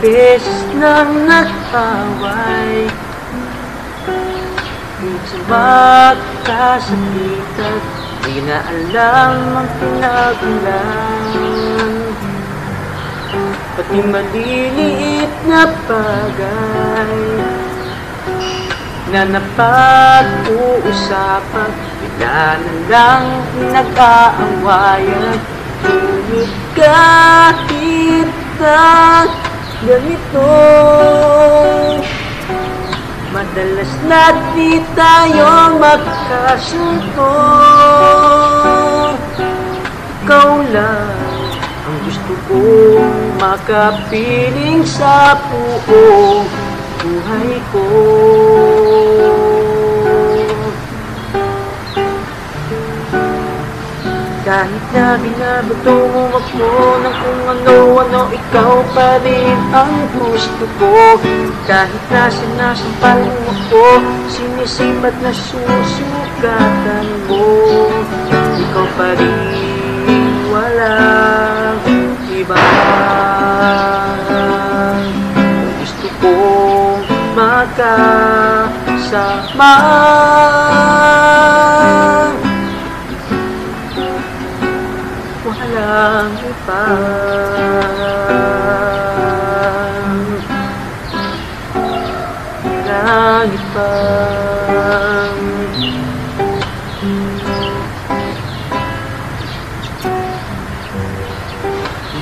beses nang nag-away Minsan magkasakitan Di na alam ang pinagmulan Pati maliliit na bagay Na napag-uusapan. Bigla na lang nag-aawayan Ngunit kahit ganito. Madalas na di tayo magkasundo. Ikaw lang ang gusto kong makapiling sa buong buhay ko na binabato mo ng kung ano-ano Ikaw pa rin ang gusto ko. Kahit na sinasampal mo ako Sinisipat na susukatan mo. Ikaw pa rin walang iba Gusto kong magkasama walang iba. Walang iba.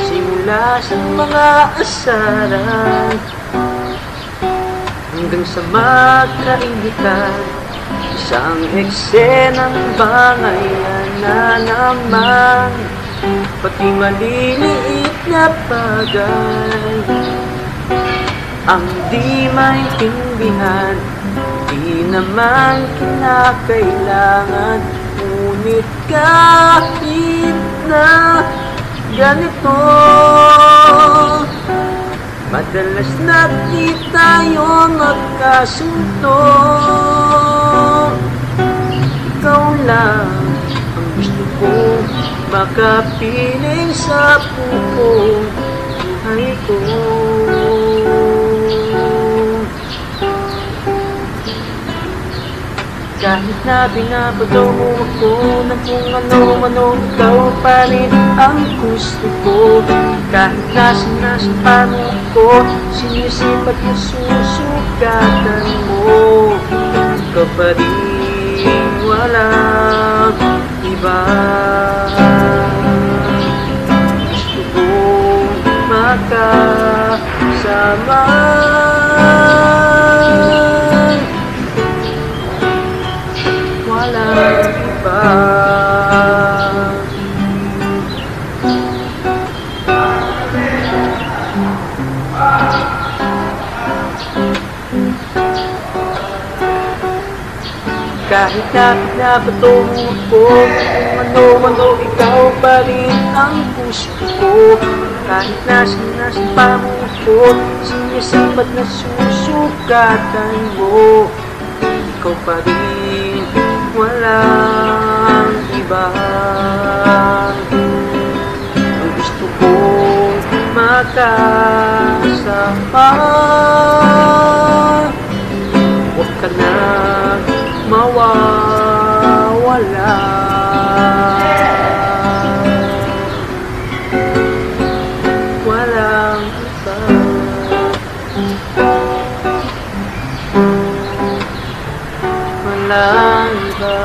Simula sa mga asaran Hanggang sa magkainitan Isang eksenang bangayan na naman Pati maliliit na bagay Ang di maintindihan. Di naman kinakailangan Ngunit kahit na ganito Madalas na di tayo magkasundo makapiling sa buong buhay ko. Kahit na binabato mo ako ng kung ano-ano Ikaw pa rin ang gusto ko Kahit na sinasampa mo ako Sinisipat na susukatan mo. Ikaw pa rin walang iba makasama Walang iba. Kahit na pinabato mo ako Kung ano-ano ikaw pa rin ang gusto ko Kahit na sinasampa mo ako Sinisambat na susukatan mo. Ikaw pa rin walang iba. Ang gusto kong makasama Huwag ka na mawawala Walang iba